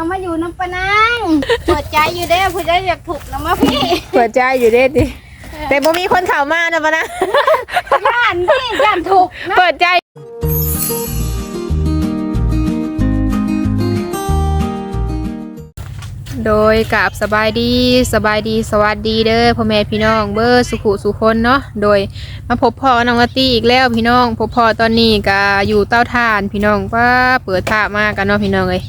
น้ำมาอยู่น้ำปะนางเปิดใจอยู่เด้อผู้ใดอยากถูกน้ำมาพี่เปิดใจอยู่เด้ดิแต่บ่มีคนเข้ามานะปะนะย่านพี่ย่านถูกนะเปิดใจโดยกับสบายดีสบายดีสวัสดีเด้อพ่อแม่พี่น้องเบอร์สุขุสุคนเนาะโดยมาพบพ่อน้องลาตี้อีกแล้วพี่น้องพบพ่อตอนนี้ก็อยู่เต้าถ่านพี่น้องว่าเปิดท่ามากันเนาะพี่น้องเอ้ย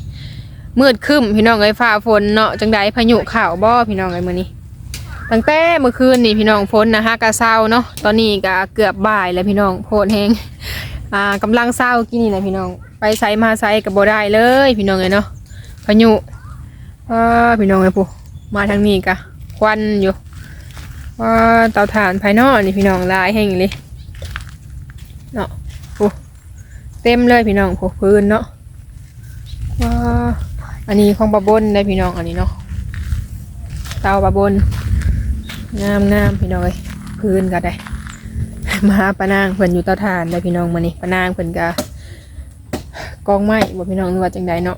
มืดครึ้มพี่น้องเอ้ยฟ้าฝนเนาะจังใดพายุข่าวบ่พี่น้องเอ้ยมื้อนี้ตั้งแต่เมื่อคืนนี่พี่น้องฝนนะฮะกะเศร้าเนาะตอนนี้ก็เกือบบ่ายแล้วพี่น้องโพดแฮงอ่ากำลังเศร้ากินนี่แหละพี่น้อง ไปไซมาไซกับบ่ได้เลย พี่น้องเลยเนาะพายุว้าพี่น้องเลยผู้มาทางนี้กะควันอยู่ว้าเตาถ่านภายนอกนี่พี่น้องลายแห่งเลยเนาะผู้เต็มเลยพี่น้องผู้พื้นเนาะว้า อันนี้ของปลาบนได้พี่น้องอันนี้เนาะเตาปลาบนงามงามพี่น้องเลยพื้นก็ได้มาหาปานางเพิ่นอยู่เตาถ่านได้พี่น้องมานี่ปานางเพิ่นก็กองไม้บ่พี่น้องว่าจังใดเนาะ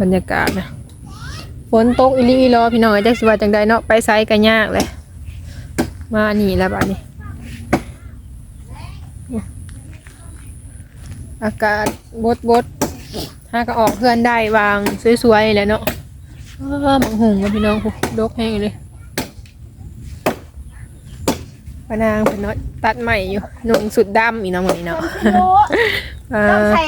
บรรยากาศนะฝนตกอีหลีอีหลอพี่น้องเอ้ยจักสิว่าจังใดเนาะไปไสก็ยากเลยมานี่แล้วบัดนี้อากาศบดบด หาก็ออกเพื่อนได้วางสวยๆเลยเนาะอ้าบังหุงกับพี่น้องผู้ดกแห้งเลยปานางเป็นน้อยตัดใหม่อยู่หนุ่งสุดดำอีน้องนี่เนาะโอ้อ่าต้องใส่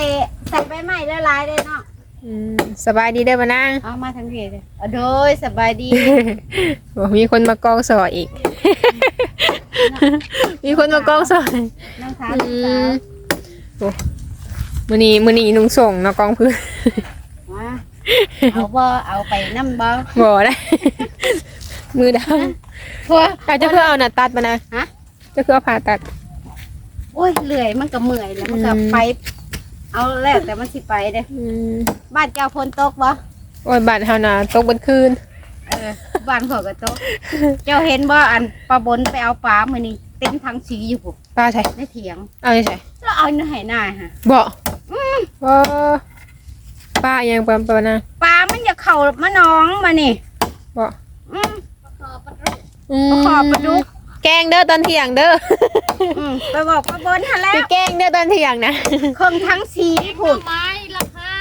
ใส่ใบไม้ละลายเลยเนาะอืมสบายดีเด้อปานางเอามาทั้งทีเลยเอาโดยสบายดีบอกมีคนมากองสออีก มีคนมากองสอน้องสาวอืน้องสา มวโอ้มือนี้มือนี้นุ่งส่งเนาะกองพื้นมาเอาบ่เอาไปน้ำบ่บ่ได้ มือดพวกำอาจจะเพื่อเอาหน้าตัดมานะฮะจะเพื่อผ่าตัด โอ้ยเหนื่อยมันก็เมื่อยแล้วมันก็อืมไป เอาแล้วแต่มันสิไปเด้อืมบ้านเจ้าฝนตกบ่โอ้ยบาดเฮาน่ะตกบนคืนเออบ้านเขาก็ตกเจ้าเห็นบ่อันปลาบนไปเอาปลามื้อนี้เต็มทั้งสีอยู่พุ่นป้าใช่ในเถียงเอาใช่แล้วเอาเนื้อให้หน้าฮะบ่ บ่ป้ายังปานปานนะปลามันอย่าเข้ามาหน้องมานี่บ่อืม อืมขอบปลาดุก แกงเด้อตอนเที่ยงเด้ออืมไปบอกปลาบนหั่นแล้สิวแกงเด้อตอนเที่ยงนะ เครื่องทั้งสีพุ่นไม้ราคา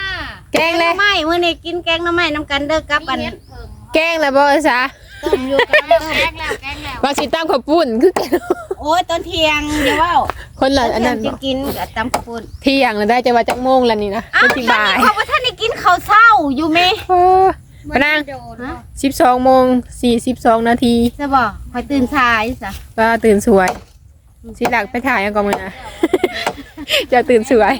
แกงเลยหน่อไม้มื้อนี้กินแกงหน่อไม้น้ำกันเด้อกับอัน เฮ็ดเพิ่งแกงแล้วบ่ซะ ต้มอยู่กันแกงแล้วแกงแล้วว่าสิตามข้าวปุ้นคือแกงโอ้ยตอนเที่ยงเดี๋ยวเว้าคนละอันเที่ยนั้งนจะบ่กินกับตำข้าวปุ้นเที่ยงแล้วได้จะว่าจักโมงแล้วนี่นะอ้าวเป็นสิบ่ายเขาว่าท่านได้กินข้าวเช้าอยู่ไหมเออพะนางโดนฮะ12โมง42นาทีจะบอกคอยตื่นสายจ้ะว่าตื่นสวย สิหลักไปถ่ายยังก่อนมึงนะจะตื่นสวย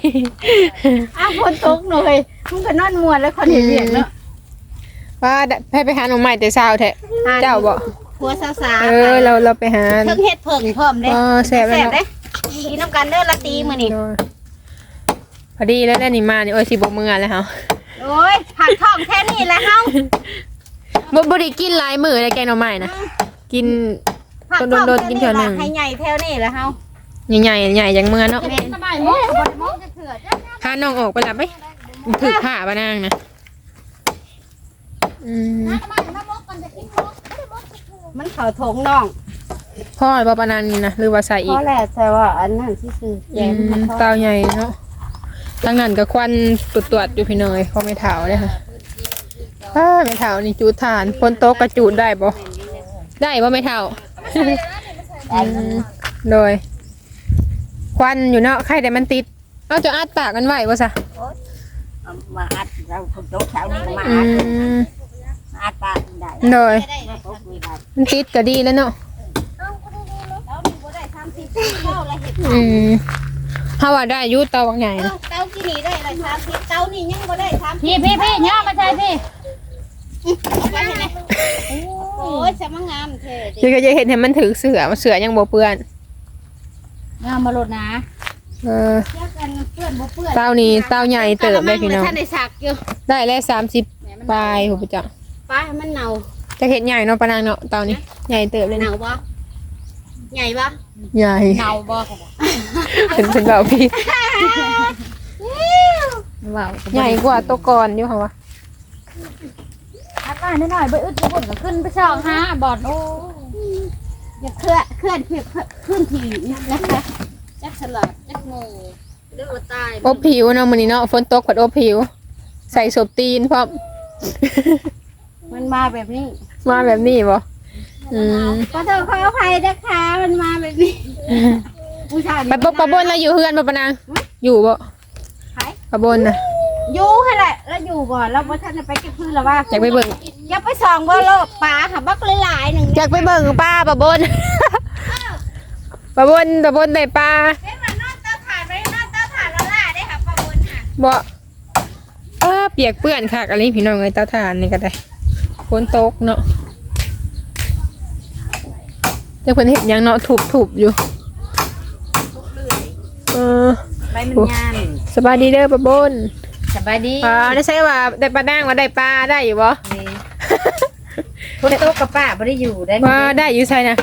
อ้าวฝนตกหน่อยมึงก็นอนมวนแล้วคนเห็นเวียนเนาะ ว่าให้ไปหาหน่อไม้แต่เช้าแท้เจ้าบ่ผัวสาวๆเออเราเราไปหาเพิ่งเฮ็ดเพิ่งพร้อมเด้เออแซ่บแล้วเนาะเด้กินน้ำกันเด้อละตีมื้อนี้โดยพอดีแล้วได้นี่มานี่โอ้ยสิบ่เมื่อแล้วเฮาโอ้ยผักท้องแค่นี้แหละเฮาบ่บ่ได้กินหลายมื้อเลยแกงหน่อไม้นะกินผักท้องโดนๆกินเท่านั้นให้ใหญ่แถวนี้แหละเฮาใหญ่ๆใหญ่จังเมื่อเนาะแม่นสบายมกบ่ได้มกจะเถื่อจ้ะพาน้องออกไปหลับไหมถึกผ้าปะนางนะ อืมน้ำมันน้ำมกกันจะกินมกบ่ได้มกจะเถื่อมันเข้าทงน้องพ่อบ่ปะนางนี่นะหรือว่าใส่พอีอกแล้วแต่ว่าอันนั้นสิคือแกอืงมมันเตาใหญ่เนาะทางนั้นก็ควันตรวจตรวจอยู่พี่น้อยเขาไม่เถาเลยค่ะถ้าไม่เถานี่จูดทานฝนตกกระจูดได้บ่ได้บ่ไม่เถา อืมโดย ควันอยู่เนาะใครแต่มันติด เอาจะอัดปากกันไว้บ่ซะมาอัดเราคนโตเช้านี้มาอือัดม อัดปลาได้โดยมาพบคุยกันมันติดก็ดีแล้วเนาะแล้วนี่บ่ได้30เท่าละเฮ็ดอืมถ้าว่าได้อยุเตาบางใหญ่เออนะเต้าที่นี่ได้ละ30เต้านี่ยังบ่ได้30พี่พี่พี่ย่อมาใช่พี่เอาไปให้แน่โอ้ยจะมางามเท่ดิคือก็จะเห็นเห็นมันถือเสือมันเสือยังบ่เปื้อนงามมาโลดนะเออ เทียบกันเปื้อนบ่เปื้อนเต้านี้เต้าใหญ่เติบได้พี่น้อง ท่านได้สักอยู่ได้แล้วสามสิบปลายผมจะ ป้าให้มันเน่าจะเห็นใหญ่เนาะปะนางเนาะเต้านี้ใหญ่เติบเลยเน่านะบ่ใหญ่บ่ใหญ่เนาบ่เป็นเป็นแบบพี่ว้าวใหญ่กว่าตัวก่อนอยู่ค่ะวะอาการนิดหน่อยไปอึดไปบ่นก็ขึ้นไปช่องหาบอดโอ้อย่าเคลื่อนเคลื่อนที่ขึ้นที่นะคะจักสลัดจักงูเรื่องว่าตายอบผิวเนาะมื้อนี้เนาะฝนตกผัดอบผิว ใส่ศพตีนพร้อม มันมาแบบนี้มาแบบนี้บ่อืมขอโทษขออภัยนะคะมันมาแบบนี้ผู้ชายไปปะปะบนแล้วอยู่เฮือนบ่ปะนางอยู่บ่ใครปะบนน่ะอยู่ค่ะแหละแล้วอยู่บ่แล้วบ่ทันได้ไปเก็บพืชแล้วว่าอยากไปเบิ่งอย่าไปส่องบ่โลกปลาค่ะบักหลายๆหนึ่งอยากไปเบิ่งป้าปะบนปะบนปะบนได้ปลาเป็นมานอนเตาถ่านไปนอนเตาถ่านแล้วล่ะได้ค่ะปลาบนค่ะบ่เออเปียกเปื้อนคักอันนี้พี่น้องเอ้ยเตาถ่านนี่ก็ได้ ฝนตกเนาะแต่เพิ่นเฮ็ดหยังเนาะทุบๆอยู่เออใบมันยานสบายดีเด้อปะบนสบายดีอ่าได้ใช่ว่าได้ปลาด่างว่าได้ปลาได้อยู่บ่คนโตกับป้าบ่ได้อยู่ได้ว่าได้อยู่ใช่นะ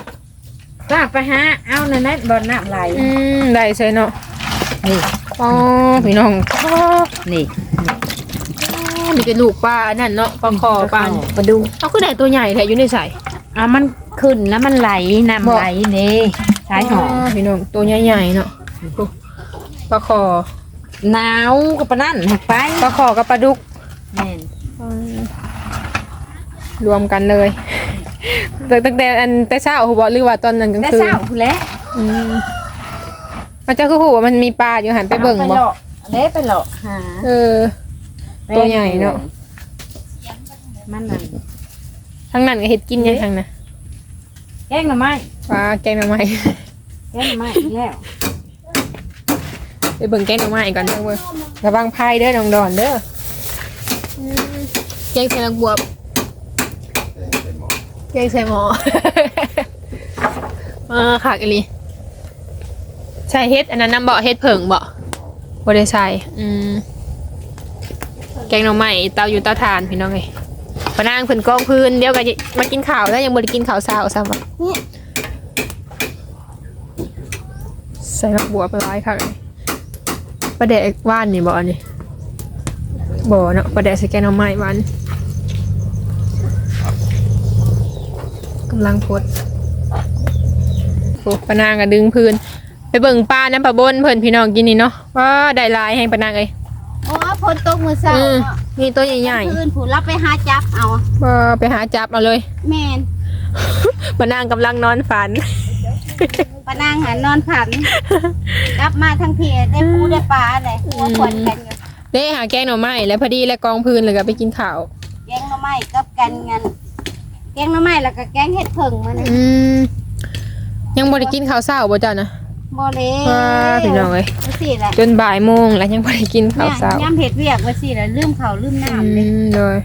ป้าไปหาเอานั่นนั่นบ่อน้ำไหลอืมได้ใช่เนาะนี่อ๋อพี่น้องอ๋อ นี่มีแต่ลูกปลาอันนั่นเนาะปลาคอปลาปลาดูเอาคือได้ตัวใหญ่แท้อยู่ในใส่อะมันขึ้นแล้วมันไหลน้ำไหลนี่ใช้หอมพี่น้องตัวใหญ่ๆเนาะปลาคอหนาวกับปะนั่นหักไปปลาคอกับปลาดุกแม่นอืมรวมกันเลยแต่ตั้งแต่อันแต่เช้าหูบอกหรือว่าตอนนั้นกลางแต่คืนเช้าพู้นแหล้วอืมมันจะคือหูว่ามันมีปลาอยู่หันไปเบิ่งบ่เด้ไปหลอกหาเออ ตัวใหญ่เนาะมันนั่นทั้งนั้นก็เฮ็ดกินยังทั้งน่ะแกงหน่อไม้ปลาแกงหน่อไม้แกงหน่อไม้อีกแล้วไปเบิ่งแกงหน่อไม้ก่อนเด้อเว้ยระวังพายเด้อน้องดอนเด้ออืมแกงใส่ลังบวบแกงใส่หม้อเออขากอีหลีใช่เฮ็ดอันนั้นน้ำเบาะเฮ็ดเผิงเบาะบ่ได้ใส่อืม แกงหน่อไม้เตาอยู่เตาถ่านพี่น้องเอ้ยปนางเพิ่นกองพื้นเดี๋ยวก็จะมากินข้าวแล้วยังบ่ได้กินข้าวเช้าซ้ำวะใส่ลักบัวไปไว้ค่ะปลาแดกว่านนี่บ่อนนี้บ่เนาะปลาแดกใส่แกงหน่อไม้วานกำลังพดโอ้ปนางก็ดึงพื้นไปเบิ่งปลาน้ำปลาบนเพิ่นพี่น้องกินนี่เนาะว่าได้ลายแห่งปนางเอ้ย โอ้ฝนตกมือเช้าอืมมีตัวใหญ่คืนผู้รับไปหาจับเอาๆบ่ไปหาจับเอาเลยแม่นปะนางกำลังนอนฝันปานางหันนอนผันกลับมาทั้งทีได้ปูได้ปลาเลยหัวขวนกันอยู่ได้หาแกงหน่อไม้แล้วพอดีแล้วกองพื้นเลยก็ไปกินข้าวแกงหน่อไม้กับกันเงินแกงหน่อไม้แล้วก็แกงเห็ดเพิ่งมาเนี่ยอืมยังบ่ได้กินข้าวเช้าบ่จ้ะนะ บ่เลยว้าพี่น้องเอ้ยว่าสิแหละจนบ่ายโมงแล้วยังบ่ได้กินข้าวเช้าย่ำเห็ดเวียกว่าสิแหละลืมข้าวลืมอืน้ำเลยมเลย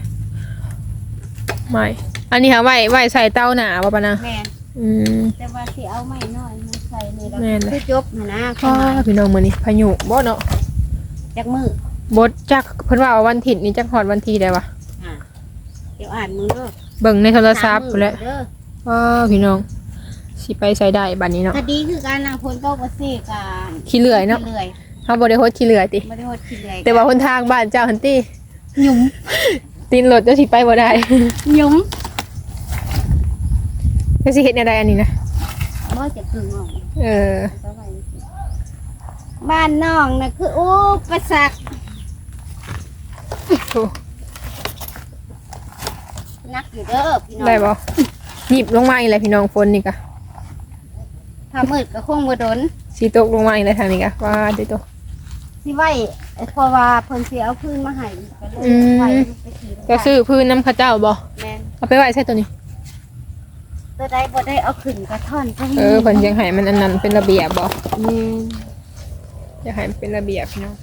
ไม่อันนี้ค่ะไว้ไว้ใส่เตาหนาบ่ปะนะแม่นอืม แต่ว่าสิเอาไม้น้อยมาใส่นี่แล้วแม่นเลยคือจบนะนะว้าพี่น้องมื้อนี้พายุบ่เนาะจักมือบดจักเพิ่นว่าวันถิดนี่จักฮอดวันที่ได้วะอะเดี๋ยวอ่านมือเด้อเบิ่งในโทรศัพท์สามพู้นแหละมื้อเด้อ ว้าพี่น้อง สิไปใส่ได้บัดนี้เนาะคดีคือการนางพลตกว่าสิการขี้เลื่อยเนาะขี้เลื่อยเฮาบ่ได้โฮดขี้เลื่อยติบ่ได้โหดขี้เลื่อยแต่ว่าหนทางบ้านเจ้าหันติหยุ่มตีนรถเจ้าสิไปบ่ได้หยุ่มเจ้าสิเฮ็ดแนวใดอันนี้นะบ่จะกึ่งออกเออบ้านน้องน่ะคืออุปสรรคโอ้นักอยู่เด้อพี่น้องได้บ่หยิบลงมาอีกแล้วพี่น้องฝนนี่กะ ถ้ามืดก็คงบ่โดนสิตกลงมาอีกแล้วทางนี้กะว่าเดี๋ยวตัวสิไว้เพราะว่าเพิ่นสิเอาพื้นมาให้ก็เลยอืมไว้ไปขี่จะซื้อพื้นน้ำข้าวเจ้าบ่แม่นเอาไปไว้ใส่ตัวนี้ ตัวใดบ่ได้เอาขึ้นกระท่อนก็มีเออเพิ่นยังให้มันอันนั้นเป็นระเบียบบ่แม่นอยากให้มันเป็นระเบียบพี่น้อง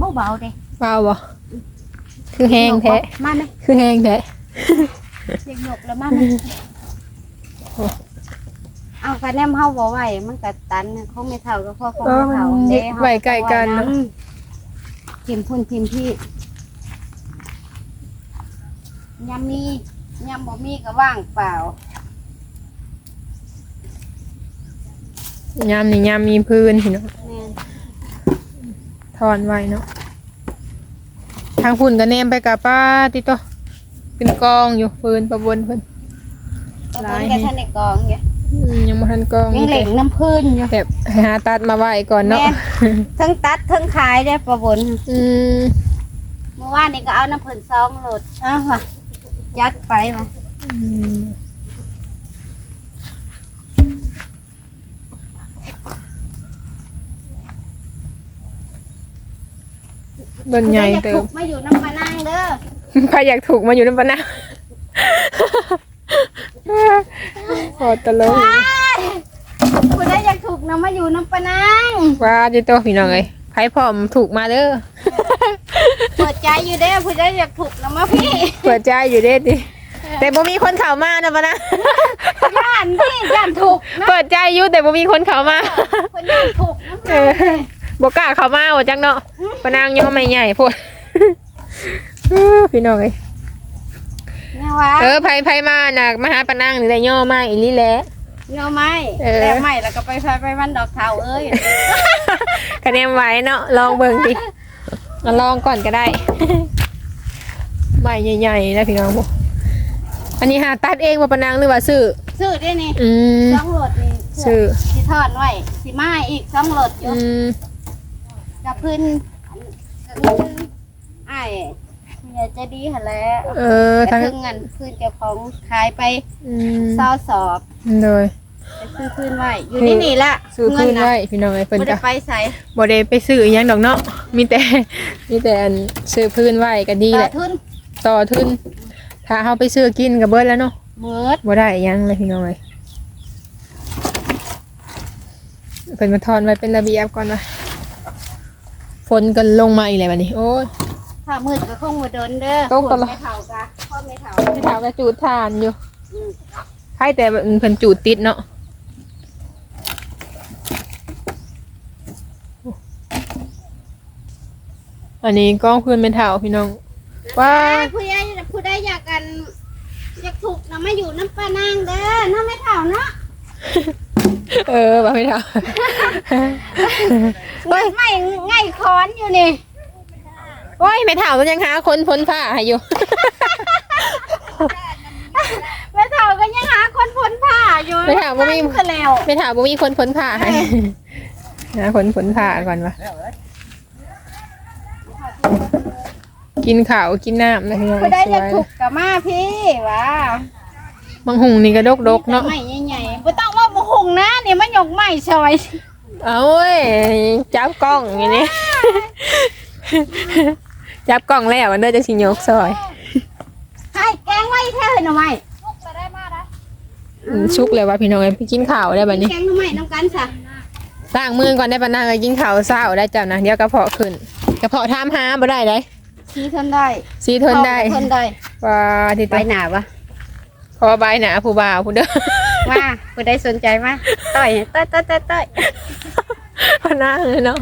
บ่เบาเด้ว้าวบ่คือแห้งแท้มาไหมคือแห้งแท้ เรียกยกแล้วมาไหมโอ้เอาคะแนนเฮาบ่ไหวมันก็ตันเขาไม่เท่าก็พอของเออไม่มันเท่าเด้เฮาไหวใกล้กันเนอะทีมพุ่นทีมพี่ยำมียำบ่มีก็ว่างเปล่ายามนี่ยามมีพื้นพี่น้องแม่นถอนไว้เนาะทางพุ่นก็แนมไปกับป้าติโต เป็นกองอยู่ฟืนประบนเพิ่นตอนหลายนี้ท่านในกองอยู่อืมยังบ่ทันกองยังเหล่งน้ำพื้นอยู่แบบหาตัดมาไว้ก่อนเนาะแม่ทั้งตัดทั้งขายได้ประบนอืมเมื่อวานนี้ก็เอาน้ำเพิ่นซองโหลดอ้าวว่ะยัดไปมาอืมต้นใหญ่เติถูมกมาอยู่น้ำมานางเด้อ ใครอยากถูกมาอยู่น้ำปะนะพอตลกผู้ใดอยากถูกน้ำมาอยู่น้ำปานางว่าจิโตพี่น้องเอ้ยไผพร้อมถูกมาเด้อเปิดใจอยู่เด้อผู้ใดอยากถูกน้ำมาพี่เปิดใจอยู่เด้ดิแต่บ่มีคนเข้ามานะปะนะย่านพี่ย่านถูกนะเปิดใจอยู่แต่บ่มีคนเข้ามาคนย่านถูกน้ำเออบ่กล้าเข้ามาว่าจังเนาะปะนางย่อไม่ใหญ่โพดเออ พี่น้องเอ้ยเนี่ยว่าเออไผไผมาน่ะมาหาปะนางนี่ได้ย่อมาอีหลีแหละ เงาไม้เออแล้วไม้แล้วก็ไปไฟไปมันดอกเทาเอ้ยคะแนนไว้เนาะลองเบิ่งดิมาลองก่อนก็ได้ ใบใหญ่ๆนะพี่น้องบ่อันนี้หาตัดเองบ่ปะนางหรือว่าซื้อซื้อได้นี่อืม สองโหลดนี่ซื้อสิทอดไว้สิมาอีกสองโหลดอยู่อืม กับพื้นกับพื้นไอ้าย เมียใจะดีหั่นแหล้วเออแต่ทั้งถึงเงินพื้นเจ้าของขายไปอืมเศร้าสอบเลยไปซื้อพื้นไว้อยู่นี่นี่ละซื้อพื้นไว้พี่น้องไอ้เพิ่นไม่ก็ได้ไปใส่บ่ได้ไปซื้ออิหยังดอกเนาะมีแต่มีแต่อันซื้อพื้นไว้ก็ดีต่แหอละทุนต่อทุน ถ้าเฮาไปซื้อกินก็เบิดแล้วเนาะเมิดบ่ได้อิหยังเลยพี่น้องเอ้ยเพิ่นมาทอนไว้เป็นระเบียบก่อนนะฝนก็ลงมาอีกแล้วบัดนี้ โอ้ย ถ้ามืดก็คงมาเดินเด้อตกตลอด ไม่เท่ากะพ่อไม่เท่าไม่ถามก็จูดทานอยู่ใช่แต่เพิ่นจูดติดเนาะอันนี้กล้องเพื่อนเป็นเท่าพี่น้องว้าผู้ใดผู้ใดอยากกันอยากถูกนะมาอยู่น้ำปลานางเด้อน้ำไม่เท่าเนาะเออว่าไม่เท่าเงินไม่ง่ายค้อนอยู่นี่ โอ้ยไม่เท่าก็ยังหาคนพ้นผ้าให้อยู่ไม่เท่าก็ยังหาคนพ้นผ้าอยู่ไม่เท่าบ่มีก็แล้วไม่เท่าบ่มีคนพ้นผ้าให้นะคนพ้นผ้าก่อนวะกินข้าวกินน้ำนะพี่น้องผู้ใดอยากสวยถูกกับมาพี่ว้าบางหุงนี่ก็ดกดกๆเนาะ ไม่ใหญ่ๆไม่ต้องว่าบุหุงนะนี่มันหยกไม้ซอยเอาเว้ยจับกล้องอย่างนี้ จับกล้องแล้วอันเด้อจะสิยกซอยให้แกงไว้แท้เลยหน่อไม้อืมชุกเลยว่าพี่น้องเอ้ยไปกินข้าวได้บัดนี้แกงหน่อไม้น้ำกันซะล้างมือก่อนได้ปะนางไปกินข้าวเช้าได้เจ้านะเดี๋ยวกระเพาะขึ้นกระเพาะทามหาบ่ได้เลยชี้ทนได้สีทนได้ทนได้ว่าที่ไปตัวหนาวะขอใบหนาผู้บ่าวผู้เด้อ มาผู้ใดสนใจมาต่อยต่อยต่อยต่อยต่อยพะนางเลยเนาะ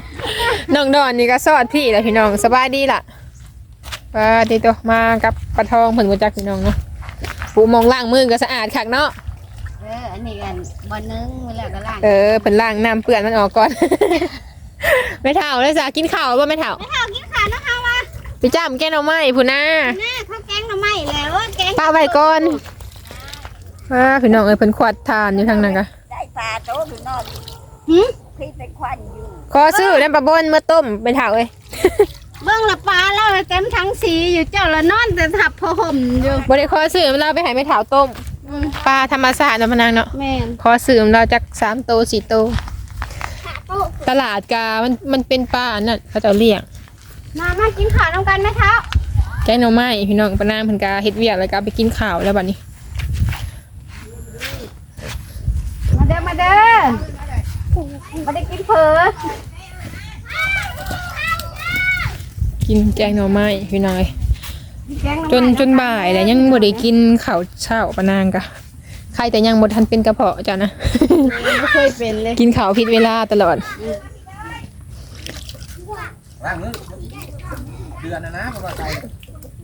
น้องดอนนี่ก็สอดพี่แหละพี่น้องสบายดีล่ะ ว่าที่ตัวมากับปลาทองเพิ่นบ่จักพี่น้องเนาะผู้มองล้างมือก็สะอาดคักเนาะเอออันนี้กันบอนึงเวลาก็ล่างเออเพิ่นล้างน้ำเปื้อนมันออกก่อนไม่เท่าเลยจ้ะกินข้าวบ่ไม่เท่าไม่เท่ากินขานะคะวะไปจ้ำแกงหน่อไม้ผู้น่าหน้าเขาแกงหน่อไม้แล้วแกงป้าไว้ก่อนว่าพี่น้องเอ้ยเพิ่นขวดทานอยู่ทางนั้นกะได้ปลาโตหรือนอนหืมพี่เป็นควันอยู่ขอซื้อน้ำปลาบนมาต้มไม่เท่าเอ้ย เบื้องละปลาแล้วเต็มทั้งสีอยู่เจ้าละนอนแต่ทับพอห่มอยู่บ่ได้ขอซื้อเราไปให้ไม่เท่าต้มอืมปลาธรรมชาติเนาะพะนางเนาะแม่นขอซื้อเราจักสามโตวสี่โตวตลาดกา มันมันเป็นปลาอันนั้นเขาเจะเลี้ยง มามากินข้าวน้ำกันไหมเท้าแกงหน่อไม้พี่น้องปะนางเพิ่นกาเฮ็ดเวียกแล้วก็เอาไปกินข้าวแล้วบัดนี้ มาเด้อมาเด้อมาได้กินเผลอ กินแกงหน่อไม้พี่น้องเอ้ยแกงหน่อจนไม้จนบ่ายแล้วยังบ่ได้กินข้าวเช้าปะนางกะใครแต่ยังบ่ทันเป็นกระเพาะจ้ะนะไม่เคยเป็นเลยกินข้าวผิดเวลาตลอดล้างมือเดือนนะนะเพราะว่าใส่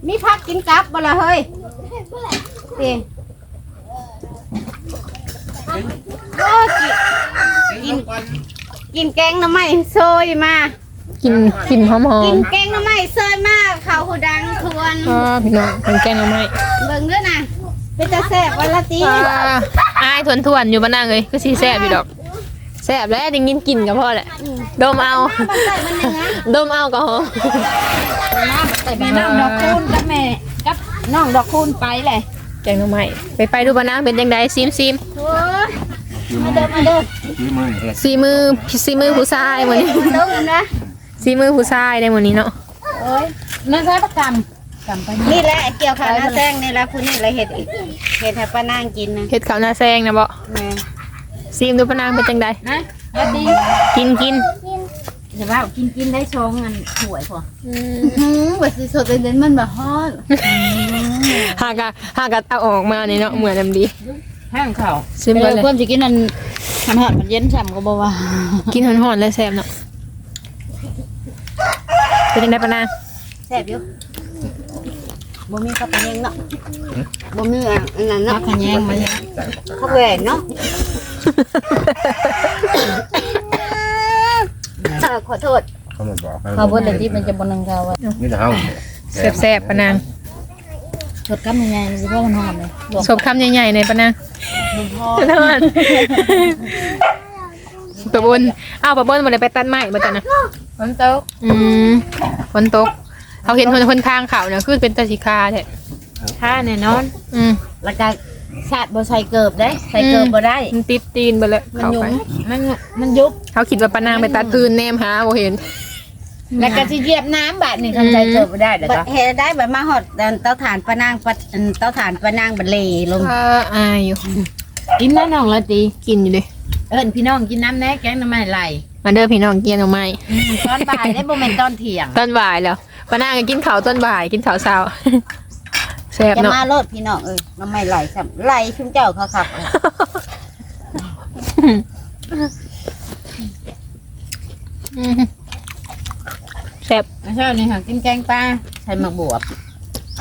มีพักกินกับบ่ละเฮ้ยตีโอ้กินกินลงก่อนกินแกงหน่อไม้โซยมา กินกลิ่นหอมกินแกงหน่อไม้เซยมากเขาหูดังทวน ๆอ๋อพี่น้องเป็นแกงหน่อไม้เบิ่งด้วยนะเป็นตาแซ่บวันละตีอ่าอายทวนทวนๆอยู่บ้านนางเลยก็สีแซ่บพี่ดอกแซ่บแล้วได้กินกลิ่นกับพ่อแหละดมเอามันใส่มันเนี่ยนะดมเอาก็หอมแม่น้องดอกคูณกับแม่กับน้องดอกคูณไปเลยแกงหน่อไม้ไปไปดูบ้านนางเป็นยังไงซิมซิมโอ้ยมาเด้อมาเด้อคือมือเฮ็ดสีมือสีมือผู้ชายวันนี้มาเด้อกันนะ สีมือผู้ชายได้วันนี้เนาะโอ้ยนั่นใช่ประกำกำไปนี่แหละเกี่ยวข้าวหน้าแซงนี่แหละคุณนี่แหละเห็ดอีกเห็ดให้ป้านางกินนะเห็ดขาวหน้าแซงนะบ่แม่ซิมดูบ้านนางเป็นยังไงนะแล้วดีกินกินจะว่ากินกินได้ชงกันหวยพอหืมแบบสดๆเด่นๆมันแบบฮอดหากะหากะเอาออกมาเนี่ยเนาะเหมือนน้ำดีแห้งข้าวซิมไปเลยคนจะกินอันมันฮอดมันเย็นช่ำก็บ่ว่ากินหอนๆเลยแซ่บเนาะ เป็นยังไงปะนางแซ่บอยู่บ่มีข้าวปลาแยงเนาะบ่มีอันนั้นเนาะข้าวแยงมาข้าวแหวนเนาะขอโทษเขามาบอกเขาบนเลยที่มันจะบนนังเขาอะนี่เฮาแซ่บๆปะนางสดกับยังไงมันจะว่ามันหอมเลยสบคำใหญ่ๆในอยปะนางเท่านั้น ปะบนอ้าวปะบนมาเลยไปตัดไม้มาตอนน่ะมันโตอืมฝนตกเขาเห็นคนคนทางเขาเนี่ยคือเป็นตาชิคาแท้ท่าแน่นอน อืมแล้วก็ชาติบ่ใส่เกิบได้ ใส่เกิบบ่ได้ มันติดตีนไปเลยมันเขายุไปบมันมันยุบ เขาคิดว่าปะนางไปตัดอื่นแนมหาบ่เห็น แล้วก็สิเหยียบน้ำบาดนี่คันใส่เกิบบ่ได้เด้อเฮ็ดได้แบบมาฮอดเตาถ่านปะนางปะเตาถ่านปะนางบัดเลลง เอออายอยู่กินน้น้องละติกินอยู่ดิ เอิ้นพี่น้องกินน้ำแน่แกงน้ำมันไหลมาเด้อพี่น้องเกียนเอาไม้ตอนบ่ายได้บ่แม่นตอนเที่ยงต้นบ่ายแล้วปะนางก็กินข้าวต้นบ่ายกินข้าวเช้าแซ่บจะเนาะมาโลดพี่น้องเอ้ยน้ำไม่ไหลซ้ํไหลชุมเจ้าเขาขับอืมแซ่บไม่ใช่นี่ค่ะกินแกงปลาใส่หมักบวบ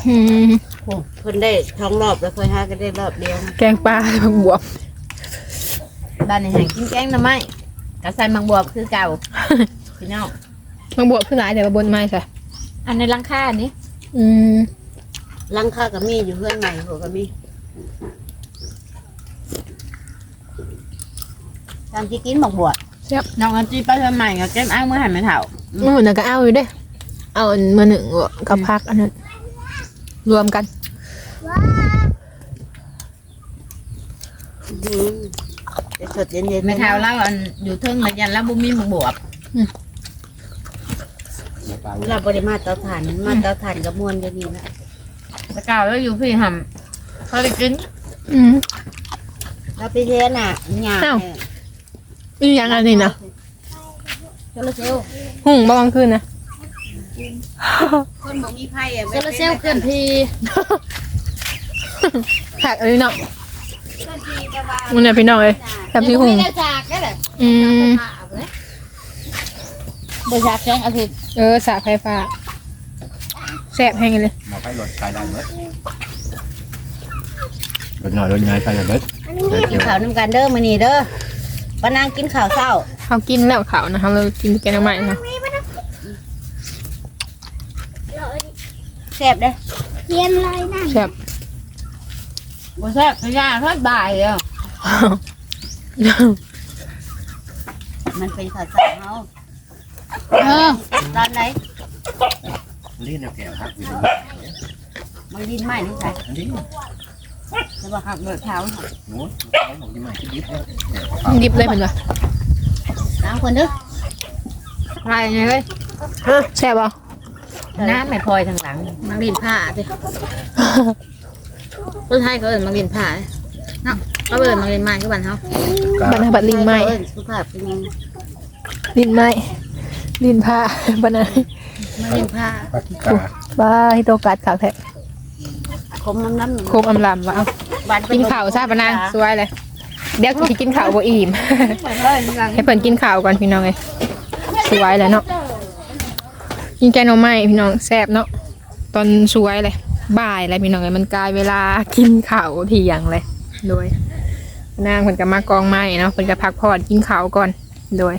อืมโอ้เพิ่นได้ท้องรอบแล้วเคยหาก็ได้รอบเดียวแกงปลาผักบวบ บ้านนี้ให้กินแกงหน่อไม้ก็ใส่หมักบวบคือเก่าพี่น้องผักบวบคือหลายแต่ว่าบนไม้ค่ะอันในลังค่านี่อืมลังค่าก็มีอยู่เพื่อนใหม่หัวก็มีตามที่กินหมักบวบแซ่บน้องอันจีไปเพื่อนใหม่ก็เก็บอ้างเมื่อหันไม่เถ่าอืมน่ะก็เอาอยู่เด้อเอาอันมาหนึ่งกับพักอันนั้นรวมกัน จะสดเย็นๆไม่เท่าแล้วอันอยู่เทิงระยันแล้วบุมีหมักบวบเราบริมาเตาถ่านมาเตาถ่านกับมวนจะนี่นะตะกาวแล้วอยู่พี่หำเขาได้กินอืมเราไปเรียนอะหยาอ้าวอีหยังอันนี้นะโซลาเซลล์หุ่งบ่กลางคืนนะคนบอกมีไพ่อะโซลาเซลล์เคลื่อนที่หักอันนี้เนาะ มันเนี่ยพี่น้องเลยแซ่บที่หุ่งได้จากได้แหละอืมบริษัทแจ้งอาทิตย์เออสระไฟฟ้าแซ่บแห้งเลยมาไปรถไปได้เบิดรถน้อยรถใหญ่ไปได้เบิดเดี๋ยวกิเกี่นยวข้าวน้ำกันเด้อมื้อนี้เด้อปานางกินข้าวเช้าเขากินแล้วเขานะคะเรากินแกงน้ำใหม่นะแซ่บเด้อแซ่บ บริษัทพยาทอดบ่ายอะมันเป็นข้าวเช้าเฮาเออตอนไหนลิ้นแนวแก้วครับอยู่มันลิ้นไหม้นี่ใส่อันนี้จะบ่หักเบิดเท้าหมูเขาบอกที่มาที่ดิบเนี่ยดิบเลยเหมือนกันสามคนเด้อใครไงเว้ยแซ่บป่ะน้ำไม่พลอยทางหลังมังลินผ้าสิ คนไทยเขาเอิ้นมังลินผ้าเนาะเขาเอิ้นมังลินไม้คือบ้านเฮาบันบัดลิงไหมเอิ้นสุภาพเป็นไงลินไหมลินผ้าบันนะมันลิ้นผ้าปากิกาบ้าให้โตกัดขาวแท้คมน้ำน้ำโคบอำลำวะเอาบานเป็กินข้าวซาปะนางสวยเลยเดี๋ยวสิกินข้าวบ่อิ่มให้เพิ่นกินข้าวก่อนพี่น้องเอ้ยสวยเลยเนาะกินแกงหน่อไม้พี่น้องแซ่บเนาะตอนสวยเลย บ่ายเลยพี่น้องเอ้ยมันกลายเวลากินข้าวเที่ยงเลยโดยนางเพิ่นก็มากองไม้เนาะเพิ่นก็พักผ่อนกินข้าวก่อนโดย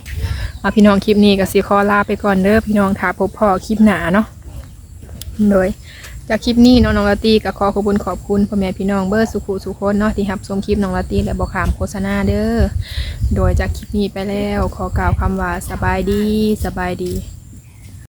เอาพี่น้องคลิปนี้ก็สิขอลาไปก่อนเด้อพี่น้องถ้าพบพ่อคลิปหนาเนาะโดยจากคลิปนี้น้องน้องลาตีก็ขอขอบคุณขอบคุณพ่อแม่พี่น้องเบอร์สุขุสุขคนเนาะที่รับชมคลิปน้องลาตีและบอกขามโฆษณาเด้อโดยจากคลิปนี้ไปแล้ว ขอกล่าวคำว่าสบายดีสบายดี